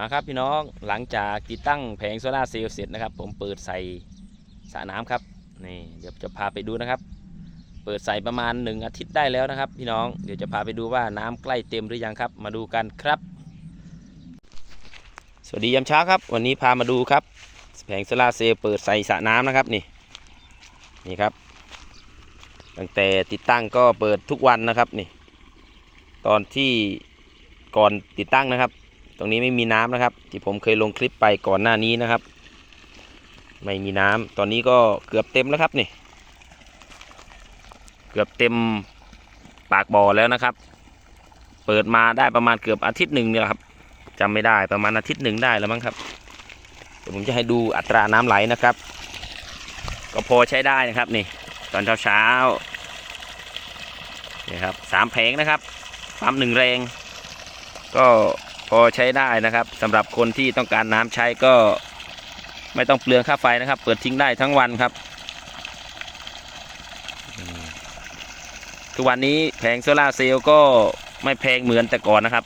มาครับพี่น้องหลังจากติดตั้งแผงโซลาเซลล์เสร็จนะครับ ผมเปิดใส่สระน้ำครับนี่เดี๋ยวจะพาไปดูนะครับ เปิดใส่ประมาณ 1 อาทิตย์ได้แล้วนะครับ พี่น้องเดี๋ยวจะพาไปดูว่าน้ำใกล้เต็มหรือยังครับ มาดูกันครับ สวัสดียามเช้าครับ วันนี้พามาดูครับ แผงโซลาเซลล์เปิดใส่สระน้ำนะครับนี่นี่ครับ ตั้งแต่ติดตั้งก็เปิดทุกวันนะครับนี่ ตอนที่ก่อนติดตั้งนะครับ ตรงนี้ไม่มีน้ำนะครับ ที่ผมเคยลงคลิปไปก่อนหน้านี้นะครับ ไม่มีน้ำตอนนี้ก็เกือบเต็มแล้วครับนี่ เกือบเต็มปากบ่อแล้วนะครับ เปิดมาได้ประมาณเกือบอาทิตย์หนึ่งเนี่ยแหละครับจำไม่ได้ประมาณอาทิตย์หนึ่งได้แล้วมั้งครับเดี๋ยวผมจะให้ดูอัตราน้ำไหลนะครับ ก็พอใช้ได้นะครับนี่ ตอนเช้าเช้านี่ครับสามแผงนะครับปั๊มหนึ่งแรง ก็ พอใช้ได้นะครับสำหรับคนที่ต้องการน้ำใช้ก็ไม่ต้องเปลืองค่าไฟนะครับ เปิดทิ้งได้ทั้งวันครับ ทุกวันนี้แผงโซลาเซลล์ก็ไม่แพงเหมือนแต่ก่อนนะครับ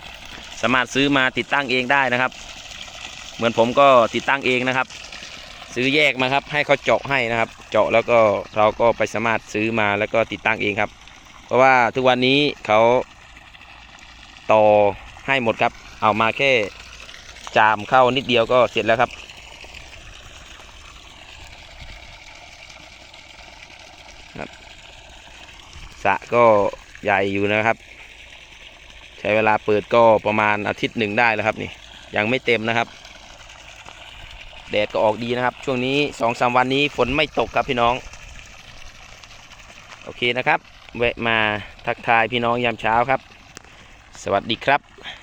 สามารถซื้อมาติดตั้งเองได้นะครับ เหมือนผมก็ติดตั้งเองนะครับ ซื้อแยกมาครับ ให้เขาเจาะให้นะครับ เจาะแล้วก็เราก็ไปสามารถซื้อมาแล้วก็ติดตั้งเองครับ เพราะว่าทุกวันนี้เขาต่อให้หมดครับ เอามาแค่จามเข้านิดเดียวก็เสร็จแล้วครับครับ สะก็ใหญ่อยู่นะครับ ใช้เวลาเปิดก็ประมาณอาทิตย์หนึ่งได้แล้วครับนี่ ยังไม่เต็มนะครับ แดดก็ออกดีนะครับ ช่วงนี้สองสามวันนี้ฝนไม่ตกครับพี่น้อง โอเคนะครับแวะมาทักทายพี่น้องยามเช้าครับ สวัสดีครับ